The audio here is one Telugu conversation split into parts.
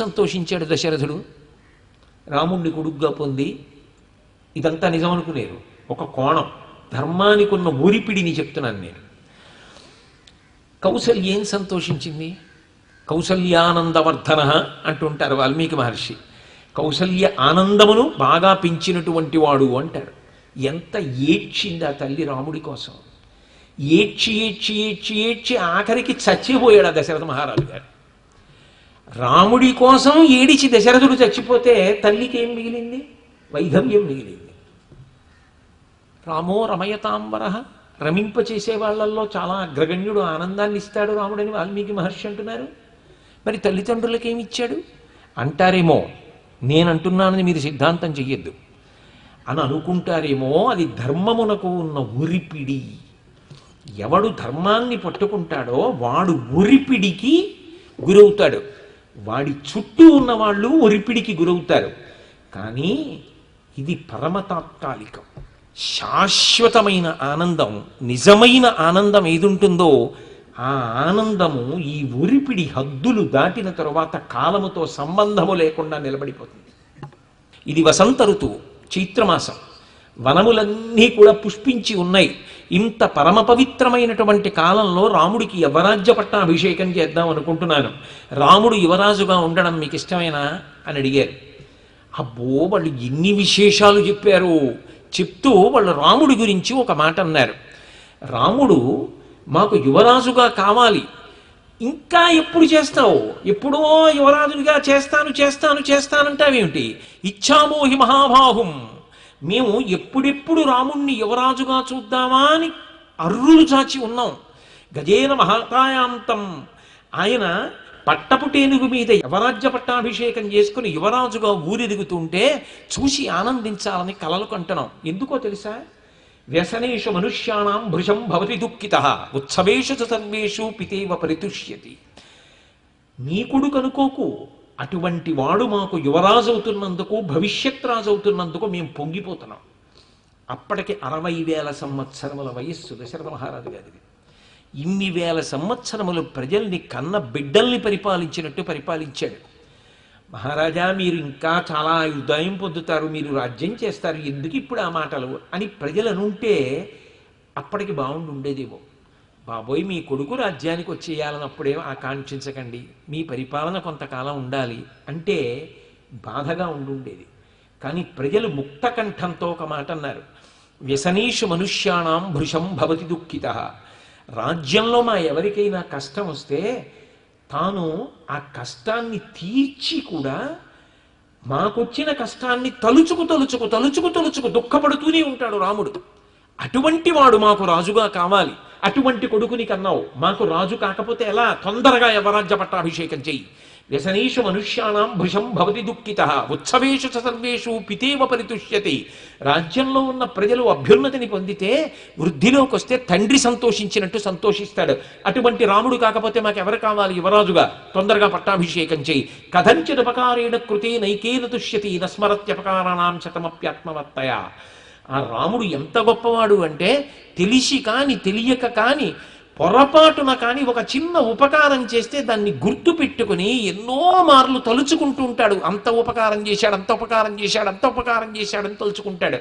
సంతోషించాడు దశరథుడు. రాముణ్ణి కొడుగ్గా పొంది ఇదంతా నిజం అనుకునేరు ఒక కోణం. ధర్మానికి ఉన్న ఊరిపిడిని చెప్తున్నాను నేను. కౌసల్య ఏం సంతోషించింది? కౌసల్యానందవర్ధన అంటుంటారు వాల్మీకి మహర్షి. కౌసల్య ఆనందమును బాగా పెంచినటువంటి వాడు అంటారు. ఎంత ఏడ్చింది ఆ తల్లి రాముడి కోసం. ఏడ్చి ఏడ్చి ఏడ్చి ఏడ్చి ఆఖరికి చచ్చిపోయాడు ఆ దశరథ మహారాజు గారు రాముడి కోసం ఏడిచి దశరథుడు చచ్చిపోతే తల్లికి ఏం మిగిలింది? వైధవ్యం మిగిలింది. రామో రమయతాంబర రమింపచేసే వాళ్ళల్లో చాలా అగ్రగణ్యుడు ఆనందాన్ని ఇస్తాడు రాముడని వాల్మీకి మహర్షి అంటున్నారు. మరి తల్లిదండ్రులకి ఏమి ఇచ్చాడు? అంటారేమో నేనంటున్నానని మీరు సిద్ధాంతం చెయ్యొద్దు. అని అనుకుంటారేమో అది ధర్మమునకు ఉన్న ఉరిపిడి ఎవడు ధర్మాన్ని పట్టుకుంటాడో వాడు ఉరిపిడికి గురవుతాడు. వాడి చుట్టూ ఉన్న వాళ్ళు ఒరిపిడికి గురవుతారు. కానీ ఇది పరమతాత్కాలికం. శాశ్వతమైన ఆనందం నిజమైన ఆనందం ఏదుంటుందో ఆ ఆనందము ఈ ఉరిపిడి హద్దులు దాటిన తరువాత కాలముతో సంబంధము లేకుండా నిలబడిపోతుంది. ఇది వసంత ఋతువు చైత్రమాసం. వనములన్నీ కూడా పుష్పించి ఉన్నాయి. ఇంత పరమ పవిత్రమైనటువంటి కాలంలో రాముడికి యవరాజ్య పట్టాభిషేకం చేద్దాం అనుకుంటున్నాను. రాముడు యువరాజుగా ఉండడం మీకు ఇష్టమేనా? అని అడిగారు. అబ్బో వాళ్ళు ఎన్ని విశేషాలు చెప్పారు. చెప్తూ వాళ్ళు రాముడి గురించి ఒక మాట అన్నారు. రాముడు మాకు యువరాజుగా కావాలి. ఇంకా ఎప్పుడు చేస్తావు? ఎప్పుడో యువరాజునిగా చేస్తాను చేస్తాను చేస్తానంటావేమిటి? ఇచ్చామోహి మహాబాహుం. మేము ఎప్పుడెప్పుడు రాముణ్ణి యువరాజుగా చూద్దామా అని అర్రులు చాచి ఉన్నాం. గజేన మహాకాయాంతం ఆయన పట్టపుటేనుగు మీద యువరాజ్య పట్టాభిషేకం చేసుకుని యువరాజుగా ఊరెదుగుతుంటే చూసి ఆనందించాలని కలలు కంటున్నాం. ఎందుకో తెలుసా? వ్యసనేషు మనుష్యాణం భృశం భవతి దుఃఖిత ఉత్సవేషు సర్వేషు పితేవ పరితుష్యతి. నీ కొడుకు అనుకోకు. అటువంటి వాడు మాకు యువరాజు అవుతున్నందుకు భవిష్యత్ రాజు అవుతున్నందుకు మేము పొంగిపోతున్నాం. అప్పటికి అరవై వేల సంవత్సరముల వయస్సు దశరథ మహారాజు గారిది. ఇన్ని వేల సంవత్సరములు ప్రజల్ని కన్న బిడ్డల్ని పరిపాలించినట్టు పరిపాలించాడు. మహారాజా మీరు ఇంకా చాలా ఉదయం పొందుతారు మీరు రాజ్యం చేస్తారు ఎందుకు ఇప్పుడు ఆ మాటలు అని ప్రజలనుంటే అప్పటికి బాగుండి ఉండేదేమో బాబోయ్ మీ కొడుకు రాజ్యానికి వచ్చేయాలన్నప్పుడే ఆకాంక్షించకండి. మీ పరిపాలన కొంతకాలం ఉండాలి. అంటే బాధగా ఉండుండేది. కానీ ప్రజలు ముక్త కంఠంతో ఒక మాట అన్నారు వ్యసనీషు మనుష్యాణం భృషం భవతి దుఃఖిత. రాజ్యంలో మా ఎవరికైనా కష్టం వస్తే తాను ఆ కష్టాన్ని తీర్చి కూడా మాకొచ్చిన కష్టాన్ని తలుచుకు తలుచుకు తలుచుకు తలుచుకు దుఃఖపడుతూనే ఉంటాడు రాముడు. అటువంటి వాడు మాకు రాజుగా కావాలి. అటువంటి కొడుకుని కన్నావు. మాకు రాజు కాకపోతే ఎలా? తొందరగా యవరాజ్య పట్టాభిషేకం చెయ్యి. వ్యసనీషు మనుష్యాణం భృశం భవతి దుఃఖిత. ఉత్సవేషు చ సర్వేషు పితేవ పరితుష్యతి. రాజ్యంలో ఉన్న ప్రజలు అభ్యున్నతిని పొందితే వృద్ధిలోకి వస్తే తండ్రి సంతోషించినట్టు సంతోషిస్తాడు. అటువంటి రాముడు కాకపోతే మాకు ఎవరు కావాలి? యువరాజుగా తొందరగా పట్టాభిషేకం చేయి కథంచిదపకారేణ కృతే నైకేన తుష్యతి నస్మరత్యపకారాణం శతమప్యాత్మవత్తయ ఆ రాముడు ఎంత గొప్పవాడు అంటే తెలిసి కాని తెలియక కాని పొరపాటున కానీ ఒక చిన్న ఉపకారం చేస్తే దాన్ని గుర్తు పెట్టుకుని ఎన్నో మార్లు తలుచుకుంటూ ఉంటాడు. అంత ఉపకారం చేశాడు అంత ఉపకారం చేశాడు అంత ఉపకారం చేశాడని తలుచుకుంటాడు.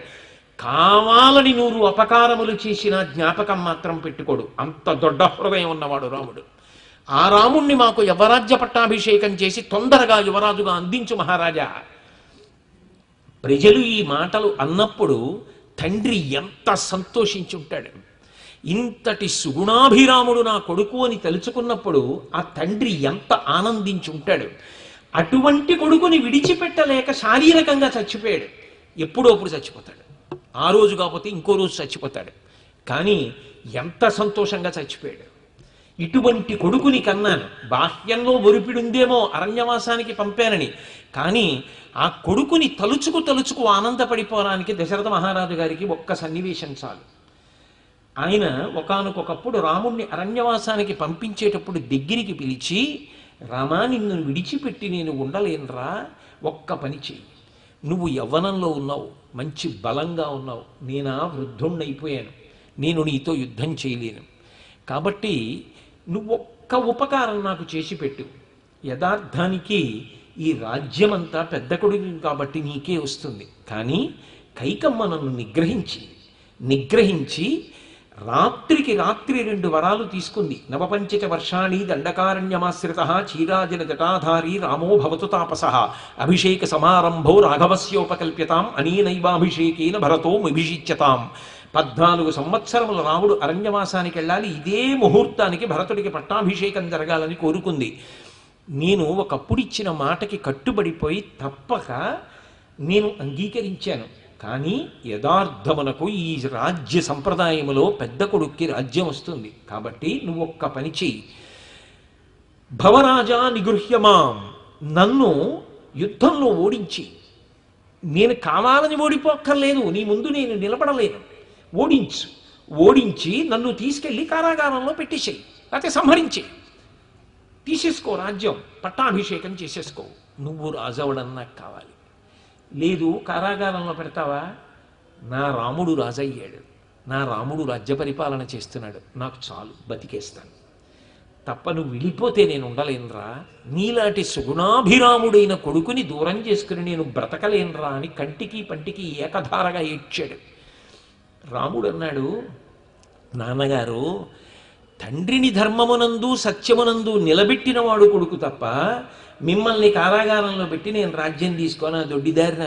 కావాలని నూరు అపకారములు చేసిన జ్ఞాపకం మాత్రం పెట్టుకోడు. అంత దొడ్డ హృదయం ఉన్నవాడు రాముడు. ఆ రాముణ్ణి మాకు యవరాజ్య పట్టాభిషేకం చేసి తొందరగా యువరాజుగా అందించు మహారాజా. ప్రజలు ఈ మాటలు అన్నప్పుడు తండ్రి ఎంత సంతోషించి ఉంటాడు ఇంతటి సుగుణాభిరాముడు నా కొడుకు అని తలుచుకున్నప్పుడు ఆ తండ్రి ఎంత ఆనందించి ఉంటాడు అటువంటి కొడుకుని విడిచిపెట్టలేక శారీరకంగా చచ్చిపోయాడు. ఎప్పుడో అప్పుడు చచ్చిపోతాడు. ఆ రోజు కాకపోతే ఇంకో రోజు చచ్చిపోతాడు. కానీ ఎంత సంతోషంగా చచ్చిపోయాడు. ఇటువంటి కొడుకుని కన్నాను. బాహ్యంలో ఒరిపిడుందేమో అరణ్యవాసానికి పంపానని. కానీ ఆ కొడుకుని తలుచుకు తలుచుకు ఆనందపడిపోవడానికి దశరథ మహారాజు గారికి ఒక్క సన్నివేశం చాలు. ఆయన ఒకనకొకప్పుడు రాముణ్ణి అరణ్యవాసానికి పంపించేటప్పుడు దగ్గరికి పిలిచి రామా నిన్ను విడిచిపెట్టి నేను ఉండలేనురా ఒక్క పని చెయ్యి. నువ్వు యవ్వనంలో ఉన్నావు మంచి బలంగా ఉన్నావు నేనా వృద్ధుణ్ణైపోయాను. నేను నీతో యుద్ధం చేయలేను. కాబట్టి నువ్వు ఒక్క ఉపకారం నాకు చేసి పెట్టు. యథార్థానికి ఈ రాజ్యమంతా పెద్ద కొడుకు కాబట్టి నీకే వస్తుంది. కానీ కైకమ్మ నన్ను నిగ్రహించింది నిగ్రహించి రాత్రికి రాత్రి రెండు వరాలు తీసుకుంది. నవపంచక వర్షాణి దండకారణ్యమాశ్రిత చీరాజన జటాధారి రామో భవతు తాపస. అభిషేక సమారంభో రాఘవస్యోపకల్ప్యతాం అనీనైవాభిషేకేన భరతో అభిషిచ్యతాం పద్నాలుగు సంవత్సరములు రాముడు అరణ్యవాసానికి వెళ్ళాలి. ఇదే ముహూర్తానికి భరతుడికి పట్టాభిషేకం జరగాలని కోరుకుంది. నేను ఒకప్పుడు ఇచ్చిన మాటకి కట్టుబడిపోయి తప్పక నేను అంగీకరించాను. కానీ యథార్థమునకు ఈ రాజ్య సంప్రదాయములో పెద్ద కొడుక్కి రాజ్యం వస్తుంది. కాబట్టి నువ్వు ఒక్క పని చెయ్యి. భవరాజా నిగృహ్యమాం. నన్ను యుద్ధంలో ఓడించి. నేను కావాలని ఓడిపోక్కర్లేదు. నీ ముందు నేను నిలబడలేను. ఓడించు. ఓడించి నన్ను తీసుకెళ్ళి కారాగారంలో పెట్టేసేయి. లేకపోతే సంహరించి. తీసేసుకో రాజ్యం. పట్టాభిషేకం చేసేసుకో. నువ్వు రాజవడం నాకు కావాలి. లేదు కారాగారంలో పెడతావా? నా రాముడు రాజయ్యాడు. నా రాముడు రాజ్య పరిపాలన చేస్తున్నాడు. నాకు చాలు బతికేస్తాను. తప్ప నువ్వు వెళ్ళిపోతే నేను ఉండలేనురా. నీలాంటి సుగుణాభిరాముడైన కొడుకుని దూరం చేసుకుని నేను బ్రతకలేనురా అని కంటికి పంటికి ఏకధారగా ఏడ్చాడు. రాముడు అన్నాడు నాన్నగారు తండ్రిని ధర్మమునందు సత్యమునందు నిలబెట్టినవాడు కొడుకు తప్ప మిమ్మల్ని కారాగారంలో పెట్టి నేను రాజ్యం తీసుకోనా దొడ్డిదారిన?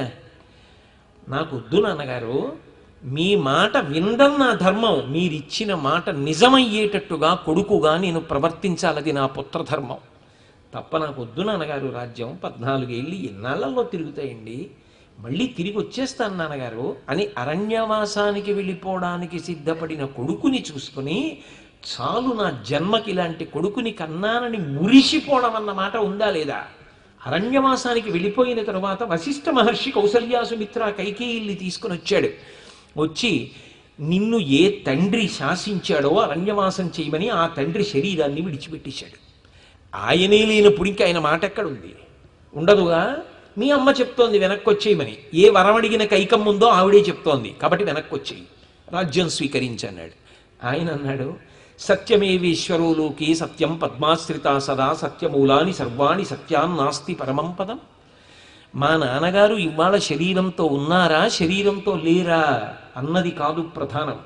నాకు వద్దు నాన్నగారు మీ మాట వినడం నా ధర్మం. మీరిచ్చిన మాట నిజమయ్యేటట్టుగా కొడుకుగా నేను ప్రవర్తించాలది నా పుత్రధర్మం తప్ప నాకు వద్దు నాన్నగారు రాజ్యం పద్నాలుగేళ్ళు ఎన్నాళ్ళల్లో తిరుగుతాయండి? మళ్ళీ తిరిగి వచ్చేస్తాను నాన్నగారు అని అరణ్యవాసానికి వెళ్ళిపోవడానికి సిద్ధపడిన కొడుకుని చూసుకుని చాలు నా జన్మకి ఇలాంటి కొడుకుని కన్నానని మురిసిపోవడం అన్న మాట ఉందా లేదా? అరణ్యవాసానికి వెళ్ళిపోయిన తరువాత వశిష్ఠ మహర్షి కౌసల్యాసుమిత్ర కైకేయిల్ని తీసుకుని వచ్చాడు. వచ్చి నిన్ను ఏ తండ్రి శాసించాడో అరణ్యవాసం చేయమని ఆ తండ్రి శరీరాన్ని విడిచిపెట్టేశాడు. ఆయనే లేనప్పుడు ఇంకా ఆయన మాట ఎక్కడుంది? ఉండదుగా? మీ అమ్మ చెప్తోంది వెనక్కి వచ్చేయమని. ఏ వరం అడిగిన కైకం ఉందో ఆవిడే చెప్తోంది. కాబట్టి వెనక్కి వచ్చేయి. రాజ్యం స్వీకరించన్నాడు. ఆయన అన్నాడు సత్యమేవీశ్వరోలోకి సత్యం పద్మాశ్రిత సదా సత్యమూలాని సర్వాణి సత్యాన్నాస్తి పరమం పదం. మా నాన్నగారు ఇవాళ శరీరంతో ఉన్నారా శరీరంతో లేరా అన్నది కాదు ప్రధానం.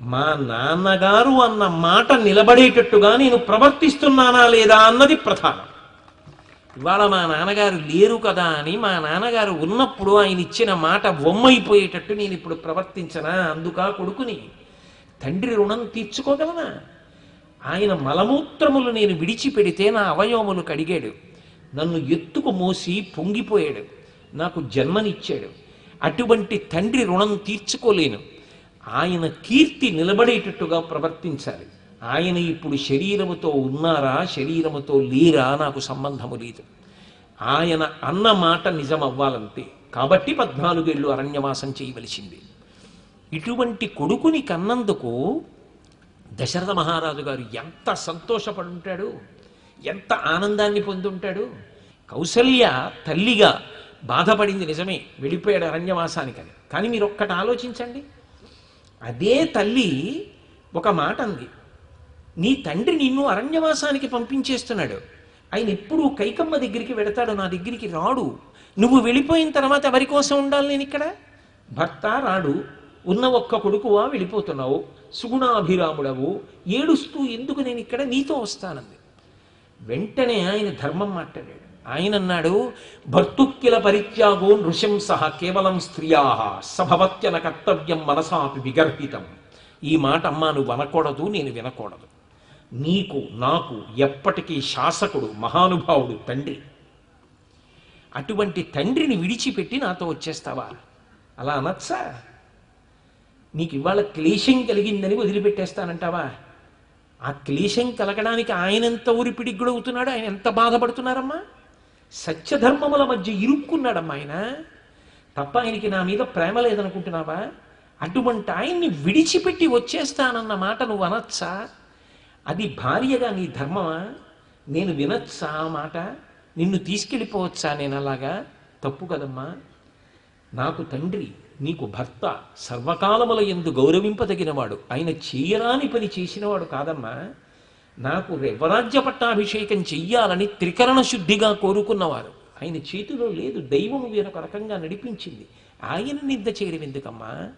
మా నాన్నగారు అన్న మాట నిలబడేటట్టుగా నేను ప్రవర్తిస్తున్నానా లేదా అన్నది ప్రధానం. ఇవాళ మా నాన్నగారు లేరు కదా అని మా నాన్నగారు ఉన్నప్పుడు ఆయన ఇచ్చిన మాట బొమ్మైపోయేటట్టు నేను ఇప్పుడు ప్రవర్తించనా? అందుకా కొడుకుని. తండ్రి రుణం తీర్చుకోగలనా? ఆయన మలమూత్రములు నేను విడిచిపెడితే నా అవయవములు కడిగాడు. నన్ను ఎత్తుకు మోసి పొంగిపోయాడు. నాకు జన్మనిచ్చాడు. అటువంటి తండ్రి రుణం తీర్చుకోలేను. ఆయన కీర్తి నిలబడేటట్టుగా ప్రవర్తించాలి. ఆయన ఇప్పుడు శరీరముతో ఉన్నారా శరీరముతో లేరా నాకు సంబంధము లేదు. ఆయన అన్న మాట నిజం అవ్వాలంతే కాబట్టి పద్నాలుగేళ్ళు అరణ్యవాసం చేయవలసింది. ఇటువంటి కొడుకుని కన్నందుకు దశరథ మహారాజు గారు ఎంత సంతోషపడుంటాడు ఎంత ఆనందాన్ని పొందుంటాడు. కౌసల్య తల్లిగా బాధపడింది నిజమే వెళ్ళిపోయాడు అరణ్యవాసానికని. కానీ మీరు ఒక్కటి ఆలోచించండి. అదే తల్లి ఒక మాట అంది నీ తండ్రి నిన్ను అరణ్యవాసానికి పంపించేస్తున్నాడు. ఆయన ఎప్పుడూ కైకమ్మ దగ్గరికి వెడతాడు నా దగ్గరికి రాడు. నువ్వు వెళ్ళిపోయిన తర్వాత ఎవరి కోసం ఉండాలి నేను ఇక్కడ? భర్త రాడు ఉన్న ఒక్క కొడుకువా వెళ్ళిపోతున్నావు సుగుణాభిరాముడవు ఏడుస్తూ ఎందుకు నేను ఇక్కడ? నీతో వస్తానంది. వెంటనే ఆయన ధర్మం మాట్లాడాడు. ఆయన అన్నాడు భర్తుక్కిల పరిత్యాగో నృశంస కేవలం స్త్రియా సభవత్యన కర్తవ్యం మనసాపి విగర్హితం. ఈ మాట అమ్మా నువ్వు అనకూడదు నేను వినకూడదు. నీకు నాకు ఎప్పటికీ శాసకుడు మహానుభావుడు తండ్రి. అటువంటి తండ్రిని విడిచిపెట్టి నాతో వచ్చేస్తావా? అలా అనొచ్చా? నీకు ఇవాళ క్లేశం కలిగిందని వదిలిపెట్టేస్తానంటావా? ఆ క్లేశం కలగడానికి ఆయన ఎంత ఊరిపిడికి గుడవుతున్నాడు ఆయన ఎంత బాధపడుతున్నారమ్మా? సత్యధర్మముల మధ్య ఇరుక్కున్నాడమ్మా ఆయన. తప్ప ఆయనకి నా మీద ప్రేమ లేదనుకుంటున్నావా? అటువంటి ఆయన్ని విడిచిపెట్టి వచ్చేస్తానన్న మాట నువ్వు అనొచ్చా? అది భార్యగా నీ ధర్మమా? నేను వినొచ్చా ఆ మాట? నిన్ను తీసుకెళ్ళిపోవచ్చా నేను అలాగా? తప్పు కదమ్మా. నాకు తండ్రి నీకు భర్త సర్వకాలముల ఎందు గౌరవింపదగినవాడు. ఆయన చేయరాని పని చేసినవాడు కాదమ్మా. నాకు రేవరాజ్య పట్టాభిషేకం చెయ్యాలని త్రికరణ శుద్ధిగా కోరుకున్నవారు. ఆయన చేతిలో లేదు దైవం వేరొక రకంగా నడిపించింది. ఆయన నింద చేయడం ఎందుకమ్మా?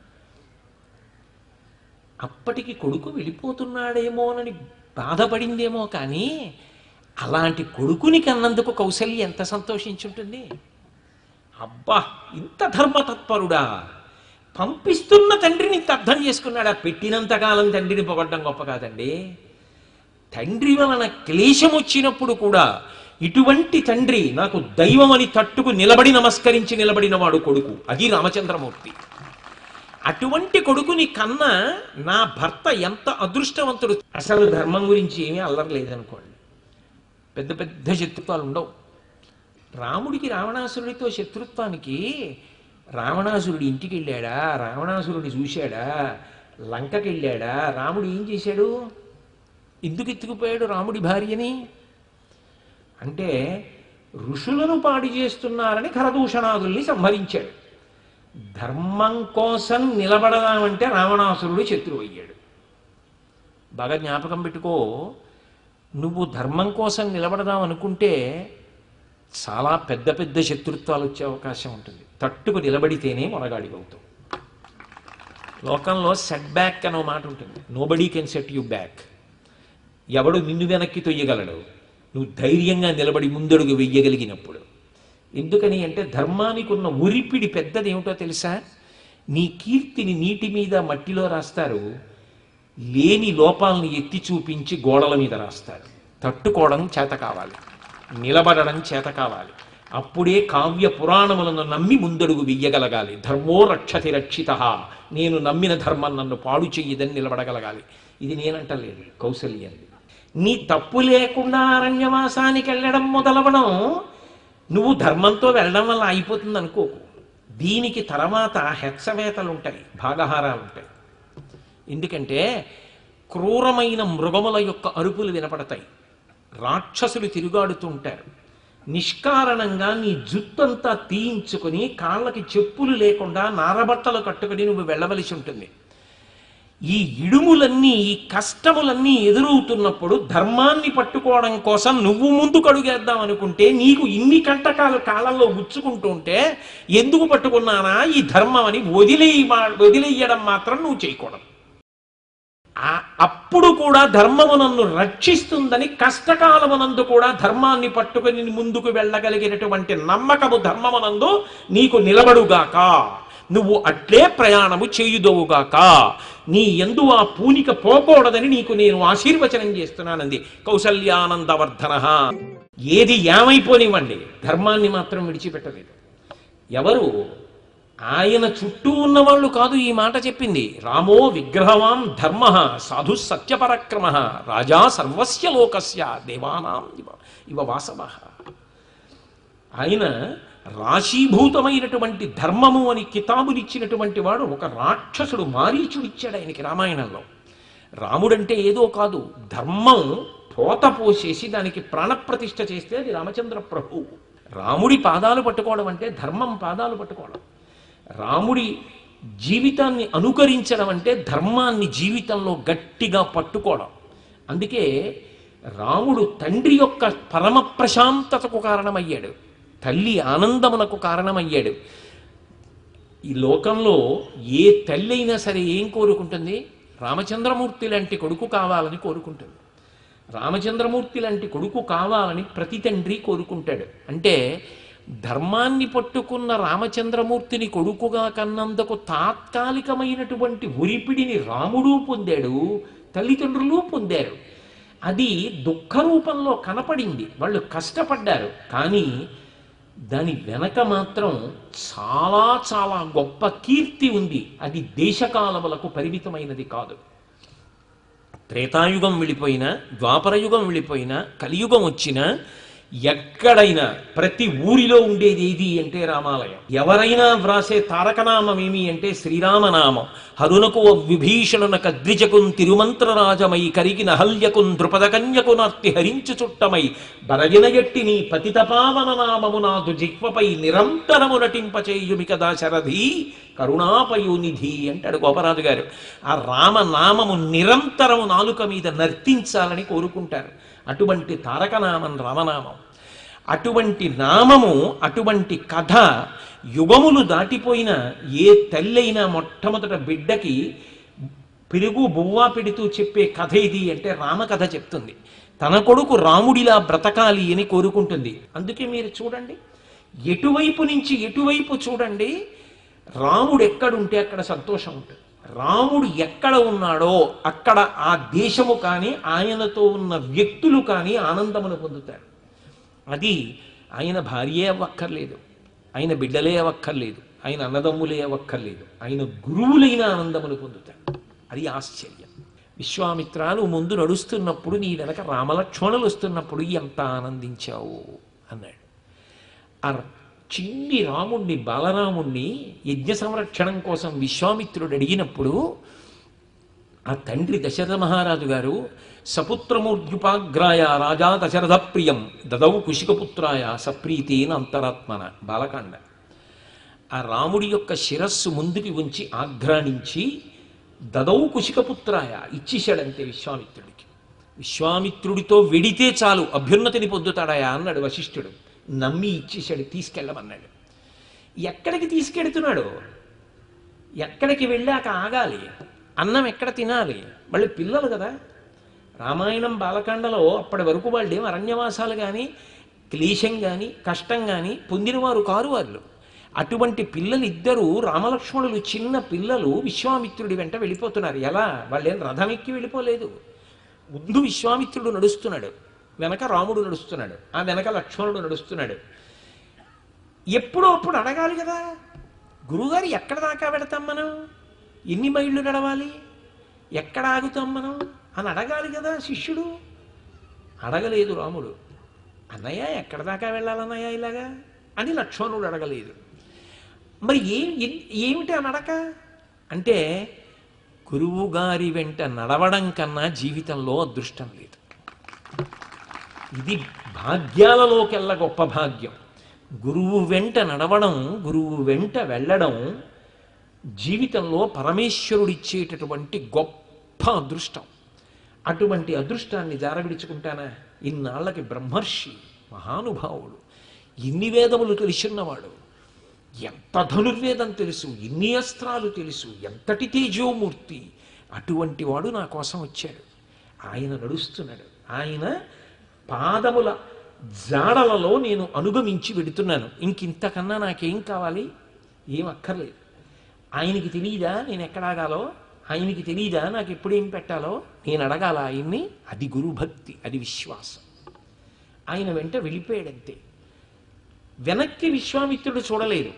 అప్పటికి కొడుకు వెళ్ళిపోతున్నాడేమోనని బాధపడిందేమో కానీ అలాంటి కొడుకుని కన్నందుకు కౌశల్య ఎంత సంతోషించుంటుంది? అబ్బా ఇంత ధర్మతత్పరుడా. పంపిస్తున్న తండ్రిని ఇంత అర్థం చేసుకున్నాడా? పెట్టినంతకాలం తండ్రిని పొగడ్డం గొప్ప కాదండి. తండ్రి వలన క్లేశం వచ్చినప్పుడు కూడా ఇటువంటి తండ్రి నాకు దైవం అని తట్టుకు నిలబడి నమస్కరించి నిలబడినవాడు కొడుకు అది రామచంద్రమూర్తి. అటువంటి కొడుకుని కన్నా నా భర్త ఎంత అదృష్టవంతుడు? అసలు ధర్మం గురించి ఏమీ అల్లరలేదనుకోండి. పెద్ద పెద్ద శత్రుత్వాలు ఉండవు. రాముడికి రావణాసురుడితో శత్రుత్వానికి రావణాసురుడి ఇంటికి వెళ్ళాడా రావణాసురుడిని చూశాడా? లంకకి వెళ్ళాడా రాముడు ఏం చేశాడు? ఎందుకు ఎత్తుకుపోయాడు రాముడి భార్యని? అంటే ఋషులను పాడు చేస్తున్నారని ఖరదూషణాదుల్ని సంహరించాడు. ధర్మం కోసం నిలబడదామంటే రావణాసురుడు శత్రువు అయ్యాడు. బాగా జ్ఞాపకం పెట్టుకో నువ్వు ధర్మం కోసం నిలబడదాం అనుకుంటే చాలా పెద్ద పెద్ద శత్రుత్వాలు వచ్చే అవకాశం ఉంటుంది. తట్టుకు నిలబడితేనే మొనగాడివవుతావు లోకంలో సెట్ బ్యాక్ అనే మాట ఉంటుంది. Nobody can set you back ఎవడు నిన్ను వెనక్కి తొయ్యగలడు? నువ్వు ధైర్యంగా నిలబడి ముందడుగు వెయ్యగలిగినప్పుడు ఎందుకని అంటే ధర్మానికి ఉన్న ఉరిపిడి పెద్దది ఏమిటో తెలుసా? నీ కీర్తిని నీటి మీద మట్టిలో రాస్తారు లేని లోపాలను ఎత్తి చూపించి గోడల మీద రాస్తారు. తట్టుకోవడం చేత కావాలి నిలబడడం చేత కావాలి. అప్పుడే కావ్య పురాణములను నమ్మి ముందడుగు వెయ్యగలగాలి ధర్మో రక్షతి రక్షిత నేను నమ్మిన ధర్మం నన్ను పాడు చెయ్యదని నిలబడగలగాలి. ఇది నేనంటలేదు కౌశల్యం నీ తప్పు లేకుండా అరణ్యవాసానికి వెళ్ళడం మొదలవడం నువ్వు ధర్మంతో వెళ్ళడం వల్ల అయిపోతుంది అనుకోకు దీనికి తర్వాత హెచ్చవేతలు ఉంటాయి భాగహారాలు ఉంటాయి ఎందుకంటే క్రూరమైన మృగముల యొక్క అరుపులు వినపడతాయి. రాక్షసులు తిరుగాడుతూ ఉంటారు. నిష్కారణంగా నీ జుత్తంతా తీయించుకొని కాళ్ళకి చెప్పులు లేకుండా నారబట్టలు కట్టుకొని నువ్వు వెళ్ళవలసి ఉంటుంది. ఈ ఇడుములన్నీ ఈ కష్టములన్నీ ఎదురవుతున్నప్పుడు ధర్మాన్ని పట్టుకోవడం కోసం నువ్వు ముందుకు అడుగేద్దాం అనుకుంటే నీకు ఇన్ని కంటకాలు కాలంలో గుచ్చుకుంటూ ఉంటే ఎందుకు పట్టుకున్నానా? ఈ ధర్మం అని వదిలేయి వదిలేయడం మాత్రం నువ్వు చేయకూడదు. అప్పుడు కూడా ధర్మము నన్ను రక్షిస్తుందని కష్టకాలమునందు కూడా ధర్మాన్ని పట్టుకొని ముందుకు వెళ్ళగలిగినటువంటి నమ్మకము ధర్మమునందు నీకు నిలబడుగాక. నువ్వు అట్లే ప్రయాణము చేయుదవుగాక. నీ ఎందు ఆ పూనిక పోకూడదని నీకు నేను ఆశీర్వచనం చేస్తున్నానంది. కౌసల్యానందవర్ధన ఏది ఏమైపోనివ్వండి ధర్మాన్ని మాత్రం విడిచిపెట్టలేదు. ఎవరు ఆయన చుట్టూ ఉన్నవాళ్ళు కాదు ఈ మాట చెప్పింది. రామో విగ్రహవాం ధర్మ సాధు సత్యపరక్రమ రాజా సర్వస్య లోకస్య దేవానాం ఇవ ఇవ వాసవ. ఆయన రాశీభూతమైనటువంటి ధర్మము అని కితాబునిచ్చినటువంటి వాడు ఒక రాక్షసుడు మారీచుడిచ్చాడు ఆయనకి రామాయణంలో. రాముడంటే ఏదో కాదు ధర్మం పోత పోసేసి దానికి ప్రాణప్రతిష్ఠ చేస్తే అది రామచంద్ర ప్రభువు రాముడి పాదాలు పట్టుకోవడం అంటే ధర్మం పాదాలు పట్టుకోవడం. రాముడి జీవితాన్ని అనుకరించడం అంటే ధర్మాన్ని జీవితంలో గట్టిగా పట్టుకోవడం. అందుకే రాముడు తండ్రి యొక్క పరమ ప్రశాంతతకు కారణమయ్యాడు. తల్లి ఆనందమునకు కారణమయ్యాడు. ఈ లోకంలో ఏ తల్లి అయినా సరే ఏం కోరుకుంటుంది? రామచంద్రమూర్తి లాంటి కొడుకు కావాలని కోరుకుంటుంది. రామచంద్రమూర్తి లాంటి కొడుకు కావాలని ప్రతి తండ్రి కోరుకుంటాడు. అంటే ధర్మాన్ని పట్టుకున్న రామచంద్రమూర్తిని కొడుకుగా కన్నందుకు తాత్కాలికమైనటువంటి ఒరిపిడిని రాముడు పొందాడు తల్లిదండ్రులు పొందారు. అది దుఃఖ రూపంలో కనపడింది. వాళ్ళు కష్టపడ్డారు. కానీ దాని వెనక మాత్రం చాలా చాలా గొప్ప కీర్తి ఉంది. అది దేశకాలములకు పరిమితమైనది కాదు. త్రేతాయుగం వెళ్ళిపోయినా ద్వాపరయుగం వెళ్ళిపోయినా కలియుగం వచ్చినా ఎక్కడైనా ప్రతి ఊరిలో ఉండేది ఏది అంటే రామాలయం. ఎవరైనా వ్రాసే తారకనామం ఏమి అంటే శ్రీరామనామం. హరునకు విభీషణున కద్విజకున్ తిరుమంత్రరాజమై కరిగిన హల్యకున్ ద్రుపద హరించు చుట్టమై బరగిన ఎట్టి నీ పతితపావన నామము నాదు జిహ్వపై నిరంతరము నటింపచేయుమి కదా శరధి కరుణాపయోనిధి అంటాడు గోపరాజు గారు ఆ రామనామము నిరంతరము నాలుక మీద నర్తించాలని కోరుకుంటారు. అటువంటి తారకనామం రామనామం. అటువంటి నామము అటువంటి కథ యుగములు దాటిపోయిన ఏ తల్లైనా మొట్టమొదట బిడ్డకి పెరుగు బువ్వా పెడుతూ చెప్పే కథ ఇది అంటే రామకథ చెప్తుంది. తన కొడుకు రాముడిలా బ్రతకాలి అని కోరుకుంటుంది. అందుకే మీరు చూడండి ఎటువైపు నుంచి ఎటువైపు చూడండి రాముడు ఎక్కడుంటే అక్కడ సంతోషం ఉంటుంది. రాముడు ఎక్కడ ఉన్నాడో అక్కడ ఆ దేశము కానీ ఆయనతో ఉన్న వ్యక్తులు కానీ ఆనందమును పొందుతారు. అది ఆయన భార్యే అవ్వక్కర్లేదు ఆయన బిడ్డలే అవ్వక్కర్లేదు ఆయన అన్నదమ్ములే అవ్వక్కర్లేదు ఆయన గురువులైన ఆనందమును పొందుతారు. అది ఆశ్చర్యం. విశ్వామిత్రాలు ముందు నడుస్తున్నప్పుడు నీ వెనక రామలక్ష్మణులు వస్తున్నప్పుడు ఎంత ఆనందించావు అన్నాడు. ఆ చిన్ని రాముణ్ణి బాలరాముణ్ణి యజ్ఞ సంరక్షణం కోసం విశ్వామిత్రుడు అడిగినప్పుడు ఆ తండ్రి దశరథ మహారాజు గారు సపుత్రమూర్ధ్యుపాగ్రాయ రాజా దశరథ ప్రియం దదౌ కుశికపుత్రాయ సప్రీతేన అంతరాత్మన బాలకాండ. ఆ రాముడి యొక్క శిరస్సు ముందుకి ఉంచి ఆఘ్రాణించి దదౌ కుశికపుత్రాయ ఇచ్చేశాడంతే విశ్వామిత్రుడికి. విశ్వామిత్రుడితో వెడితే చాలు అభ్యున్నతిని పొందుతాడాయా అన్నాడు వశిష్ఠుడు. నమ్మి ఇచ్చేశాడు తీసుకెళ్ళమన్నాడు. ఎక్కడికి తీసుకెడుతున్నాడు? ఎక్కడికి వెళ్ళాక ఆగాలి? అన్నం ఎక్కడ తినాలి? మళ్ళీ పిల్లలు కదా. రామాయణం బాలకాండలో అప్పటి వరకు వాళ్ళు ఏం అరణ్యవాసాలు కానీ క్లేశం కానీ కష్టం కానీ పొందినవారు కారు వాళ్ళు అటువంటి పిల్లలు ఇద్దరు రామలక్ష్మణులు చిన్న పిల్లలు విశ్వామిత్రుడి వెంట వెళ్ళిపోతున్నారు. ఎలా? వాళ్ళేం రథం ఎక్కి వెళ్ళిపోలేదు. ముందు విశ్వామిత్రుడు నడుస్తున్నాడు. వెనక రాముడు నడుస్తున్నాడు. ఆ వెనక లక్ష్మణుడు నడుస్తున్నాడు. ఎప్పుడో అప్పుడు అడగాలి కదా గురువుగారు ఎక్కడ దాకా పెడతాం మనం? ఎన్ని మైళ్ళు నడవాలి? ఎక్కడ ఆగుతాం మనం? అని అడగాలి కదా శిష్యుడు. అడగలేదు రాముడు. అన్నయ్య ఎక్కడ దాకా వెళ్ళాలన్నయ్య ఇలాగా? అని లక్ష్మణుడు అడగలేదు. మరి ఏం ఏమిటి ఆ నడక? అంటే గురువు గారి వెంట నడవడం కన్నా జీవితంలో అదృష్టం లేదు. ఇది భాగ్యాలలోకెల్లా గొప్ప భాగ్యం. గురువు వెంట నడవడం గురువు వెంట వెళ్ళడం జీవితంలో పరమేశ్వరుడిచ్చేటటువంటి గొప్ప అదృష్టం. అటువంటి అదృష్టాన్ని జారవిడుచుకుంటానా? ఇన్నాళ్ళకి బ్రహ్మర్షి మహానుభావుడు ఇన్ని వేదములు తెలిసిన్నవాడు. ఎంత ధనుర్వేదం తెలుసు ఎన్ని అస్త్రాలు తెలుసు ఎంతటి తేజోమూర్తి. అటువంటి వాడు నా కోసం వచ్చాడు. ఆయన నడుస్తున్నాడు. ఆయన పాదముల జాడలలో నేను అనుగమించి వెడుతున్నాను. ఇంకింతకన్నా నాకేం కావాలి? ఏం అక్కర్లేదు. ఆయనకి తెలియదా నేను ఎక్కడ ఆగాలో? ఆయనకి తెలియదా నాకు ఎప్పుడేం పెట్టాలో? నేను అడగాల ఆయన్ని? అది గురుభక్తి అది విశ్వాసం. ఆయన వెంట వెళ్ళిపోయాడంతే. వెనక్కి విశ్వామిత్రుడు చూడలేదు.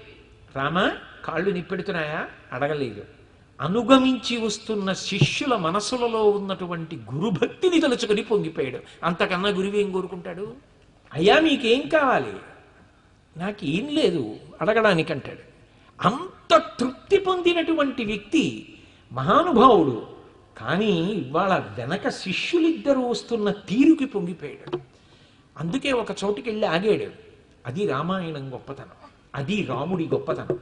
రామ కాళ్ళు నిప్పెడుతున్నాయా? అడగలేదు. అనుగమించి వస్తున్న శిష్యుల మనసులలో ఉన్నటువంటి గురుభక్తిని తలుచుకొని పొంగిపోయాడు. అంతకన్నా గురువు ఏం కోరుకుంటాడు? అయ్యా మీకేం కావాలి? నాకేం లేదు అడగడానికంటాడు. అంత తృప్తి పొందినటువంటి వ్యక్తి మహానుభావుడు. కానీ ఇవాళ వెనక శిష్యులిద్దరూ వస్తున్న తీరుకి పొంగిపోయాడు. అందుకే ఒక చోటుకి వెళ్ళి ఆగాడు. అది రామాయణం గొప్పతనం. అది రాముడి గొప్పతనం.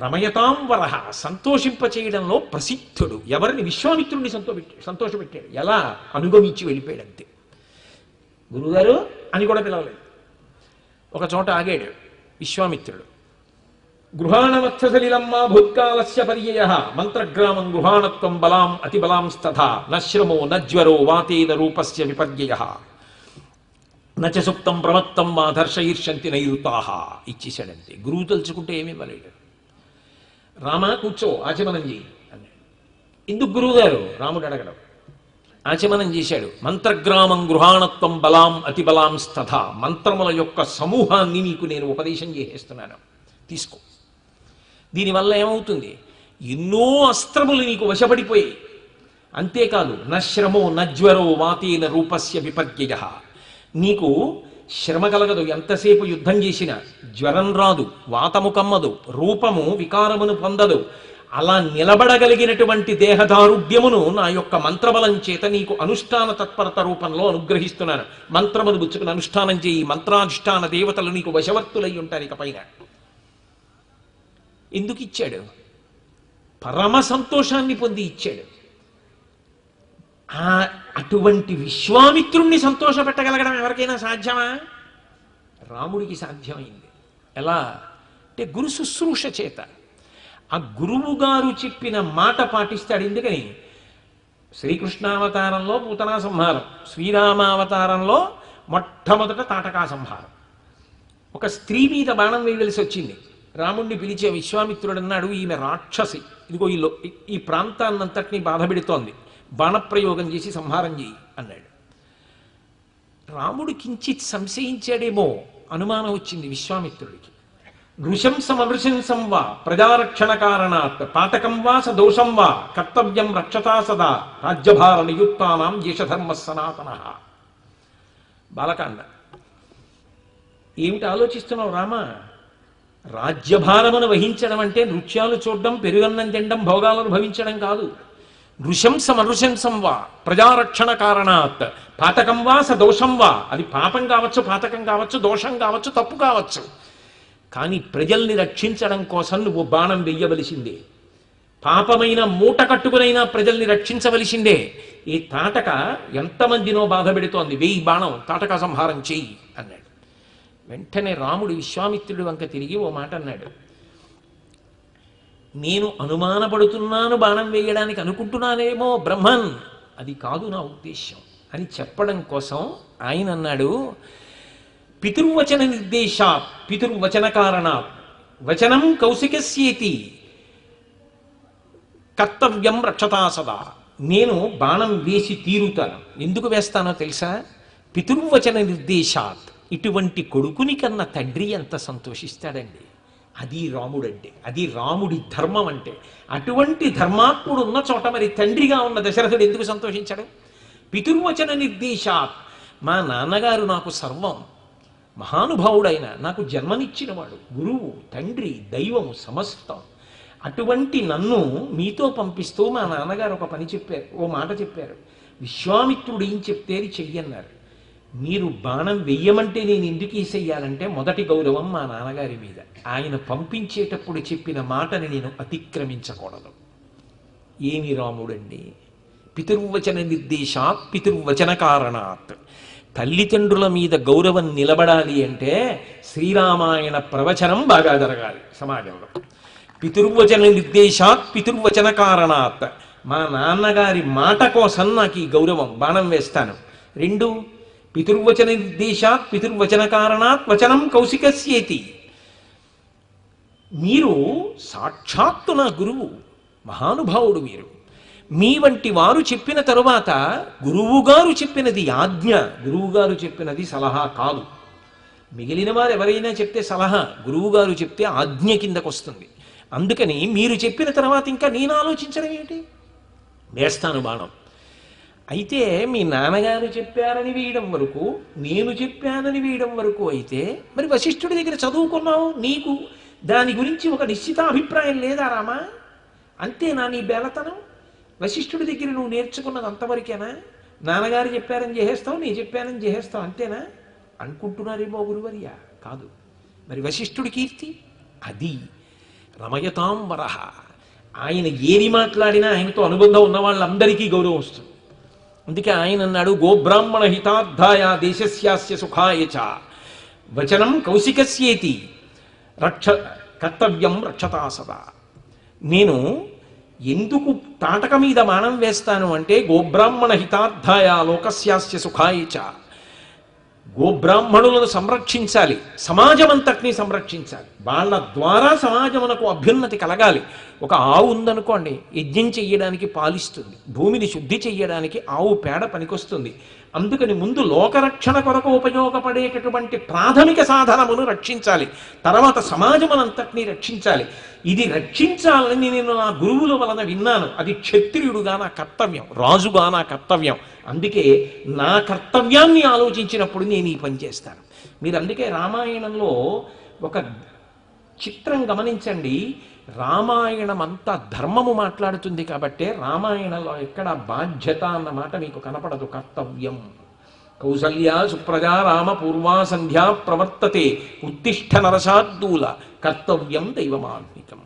రమయతాం వరహ సంతోషింప చేయడంలో ప్రసిద్ధుడు. ఎవరిని? విశ్వామిత్రుడిని సంతోష సంతోషపెట్టాడు. ఎలా? అనుగమించి వెళ్ళిపోయాడంతే. గురుగారు అని కూడా పిలవలేదు. ఒక చోట ఆగాడు విశ్వామిత్రుడు. గృహాణవత్సలిలమ్మా భూత్కాలస్య పర్యయ. మంత్రగ్రామం గృహాణత్వం బలాం అతిబలాంస్తథా నశ్రమో నజ్వరో వాతేన రూపస్య విపర్యయ. నచ సుప్తం ప్రమత్తం మా దర్శయీర్షంతి నైరుతాహ ఇచ్చేశాడంతే. గురువు తలుచుకుంటే ఏమి ఇవ్వలేడు. రామా కూర్చో ఆచమనం చేయి అన్నాడు. ఎందుకు గురువు గారు రాముడు అడగడం. ఆచమనం చేశాడు. మంత్రగ్రామం గృహాణత్వం బలాం అతిబలాం స్తథ. మంత్రముల యొక్క సమూహాన్ని నీకు నేను ఉపదేశం చేసేస్తున్నాను. తీసుకో. దీనివల్ల ఏమవుతుంది? ఎన్నో అస్త్రములు నీకు వశపడిపోయాయి. అంతేకాదు నశ్రమో నజ్వరో వాతీన రూపస్య విపర్యయ నీకు శ్రమ కలగదు ఎంతసేపు యుద్ధం చేసినా జ్వరం రాదు వాతము కమ్మదు రూపము వికారమును పొందదు. అలా నిలబడగలిగినటువంటి దేహదారుఢ్యమును నా యొక్క మంత్రబలం చేత నీకు అనుష్ఠాన తత్పరత రూపంలో అనుగ్రహిస్తున్నాను. మంత్రమును బుచ్చుకుని అనుష్ఠానం చేయి. మంత్రానుష్ఠాన దేవతలు నీకు వశవర్తులై ఉంటారు ఇక పైన. ఎందుకు ఇచ్చాడు? పరమ సంతోషాన్ని పొంది ఇచ్చాడు. ఆ అటువంటి విశ్వామిత్రుణ్ణి సంతోషపెట్టగలగడం ఎవరికైనా సాధ్యమా? రాముడికి సాధ్యమైంది. ఎలా? అంటే గురు శుశ్రూష చేత. ఆ గురువు గారు చెప్పిన మాట పాటిస్తాడు. ఎందుకని? శ్రీకృష్ణావతారంలో పూతనా సంహారం శ్రీరామావతారంలో మొట్టమొదట తాటకా సంహారం. ఒక స్త్రీ మీద బాణం వేయవలసి వచ్చింది. రాముణ్ణి పిలిచే విశ్వామిత్రుడు అన్నాడు ఈమె రాక్షసి. ఇదిగో ఈ లో- ఈ- ఈ ప్రాంతాన్నంతటినీ బాధ పెడుతోంది. బాణప్రయోగం చేసి సంహారం చేయి అన్నాడు. రాముడు కించిత్ సంశయించాడేమో అనుమానం వచ్చింది విశ్వామిత్రుడికి. నృశంసం అనృశంసం వా ప్రజారక్షణ కారణాత్ పాతకం వా స దోషం వా కర్తవ్యం రక్షతా సదా రాజ్యభార నియుక్తానాం యశధర్మ సనాతన. బాలకాండ ఏమిటి ఆలోచిస్తున్నావు రామా? రాజ్యభారమును వహించడం అంటే నృత్యాలు చూడడం పెరుగన్నం తినడం భోగాలను భవించడం కాదు. నృశంసం అనృశంసం వా ప్రజారక్షణ కారణాత్. పాతకం వా స దోషం వా. అది పాపం కావచ్చు పాతకం కావచ్చు దోషం కావచ్చు తప్పు కావచ్చు. కానీ ప్రజల్ని రక్షించడం కోసం నువ్వు బాణం వెయ్యవలసిందే. పాపమైన మూట కట్టుకునైనా ప్రజల్ని రక్షించవలసిందే. ఈ తాటక ఎంతమందినో బాధ పెడుతోంది. వెయ్యి బాణం తాటక సంహారం చెయ్యి అన్నాడు. వెంటనే రాముడు విశ్వామిత్రుడి వంక తిరిగి ఓ మాట అన్నాడు. నేను అనుమానపడుతున్నాను బాణం వేయడానికి అనుకుంటున్నానేమో బ్రహ్మన్. అది కాదు నా ఉద్దేశ్యం. అని చెప్పడం కోసం ఆయన అన్నాడు పితృవచన నిర్దేశాత్ పితృవచన కారణాత్ వచనం కౌశికస్యేతి కర్తవ్యం రక్షతా సదా. నేను బాణం వేసి తీరుతాను. ఎందుకు వేస్తానో తెలుసా? పితృవచన నిర్దేశాత్ ఇటువంటి కొడుకుని కన్నా తండ్రి ఎంత సంతోషిస్తాడండి. అది రాముడంటే అది రాముడి ధర్మం అంటే అటువంటి ధర్మాత్ముడు ఉన్న చోట మరి తండ్రిగా ఉన్న దశరథుడు ఎందుకు సంతోషించాడు? పితుర్వచన నిర్దేశాత్ మా నాన్నగారు నాకు సర్వం మహానుభావుడైన నాకు జన్మనిచ్చినవాడు గురువు తండ్రి దైవము సమస్తం. అటువంటి నన్ను మీతో పంపిస్తూ మా నాన్నగారు ఒక పని చెప్పారు ఓ మాట చెప్పారు. విశ్వామిత్రుడు ఏం చెప్తే అది చెయ్యన్నారు. మీరు బాణం వెయ్యమంటే నేను ఎందుకు వేసేయాలంటే మొదటి గౌరవం మా నాన్నగారి మీద. ఆయన పంపించేటప్పుడు చెప్పిన మాటని నేను అతిక్రమించకూడదు. ఏమి రాముడండి? పితృవచన నిర్దేశాత్ పితృవచన కారణాత్. తల్లిదండ్రుల మీద గౌరవం నిలబడాలి అంటే శ్రీరామాయణ ప్రవచనం బాగా జరగాలి సమాజంలో. పితృవచన నిర్దేశాత్ పితృవచన కారణాత్. మా నాన్నగారి మాట కోసం నాకు ఈ గౌరవం బాణం వేస్తాను. రెండు పితుర్వచన నిర్దేశాత్ పితుర్వచన కారణాత్ వచనం కౌశికస్యేతి. మీరు సాక్షాత్తు నా గురువు మహానుభావుడు మీరు. మీ వంటి వారు చెప్పిన తరువాత గురువుగారు చెప్పినది ఆజ్ఞ గురువుగారు చెప్పినది సలహా కాదు. మిగిలిన వారు ఎవరైనా చెప్తే సలహా గురువుగారు చెప్తే ఆజ్ఞ కిందకు వస్తుంది అందుకని మీరు చెప్పిన తర్వాత ఇంకా నేను ఆలోచించడం ఏమిటి? వేస్తాను బాణం అయితే మీ నాన్నగారు చెప్పారని వేయడం వరకు నేను చెప్పానని వేయడం వరకు అయితే మరి వశిష్ఠుడి దగ్గర చదువుకున్నావు నీకు? దాని గురించి ఒక నిశ్చిత అభిప్రాయం లేదా రామా? అంతేనా నీ బేలతనం? వశిష్ఠుడి దగ్గర నువ్వు నేర్చుకున్నది అంతవరకేనా? నాన్నగారు చెప్పారని చేసేస్తావు నేను చెప్పానని చేసేస్తావు అంతేనా? అనుకుంటున్నారేమో గురువర్య? కాదు. మరి వశిష్ఠుడి కీర్తి? అది రమయతాం వరహ ఆయన ఏది మాట్లాడినా ఆయనతో అనుబంధం ఉన్న వాళ్ళందరికీ గౌరవం వస్తుంది. అందుకే ఆయన అన్నాడు గోబ్రాహ్మణ హితార్థాయ దేశస్యాస్య సుఖాయ చ. వచనం కౌశికస్యేతి. రక్ష కర్తవ్యం రక్షతా సదా. నేను ఎందుకు తాటక మీద మానం వేస్తాను అంటే గోబ్రాహ్మణ హితార్థాయ లోకస్యాస్య సుఖాయ చ. గోబ్రాహ్మణులను సంరక్షించాలి సమాజం అంతటినీ సంరక్షించాలి. వాళ్ళ ద్వారా సమాజమునకు అభ్యున్నతి కలగాలి. ఒక ఆవు ఉందనుకోండి యజ్ఞం చెయ్యడానికి పాలిస్తుంది భూమిని శుద్ధి చెయ్యడానికి ఆవు పేడ పనికొస్తుంది. అందుకని ముందు లోకరక్షణ కొరకు ఉపయోగపడేటటువంటి ప్రాథమిక సాధనమును రక్షించాలి. తర్వాత సమాజమునంతటినీ రక్షించాలి. ఇది రక్షించాలని నేను నా గురువుల వలన విన్నాను. అది క్షత్రియుడుగా నా కర్తవ్యం రాజుగా నా కర్తవ్యం. అందుకే నా కర్తవ్యాన్ని ఆలోచించినప్పుడు నేను ఈ పని చేస్తాను. మీరు అందుకే రామాయణంలో ఒక చిత్రం గమనించండి. రామాయణం అంతా ధర్మము మాట్లాడుతుంది కాబట్టే రామాయణంలో ఎక్కడ బాధ్యత అన్న మాట మీకు కనపడదు. కర్తవ్యం. కౌసల్య సుప్రజా రామ పూర్వా సంధ్యా ప్రవర్తతే ఉత్తిష్ట నరసాద్దూల కర్తవ్యం దైవమాత్మికం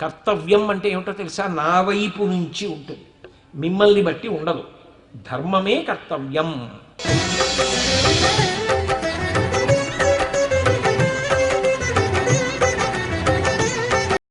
కర్తవ్యం అంటే ఏమిటో తెలుసా? నా వైపు నుంచి ఉంటుంది. మిమ్మల్ని బట్టి ఉండదు. ధర్మమే కర్తవ్యం.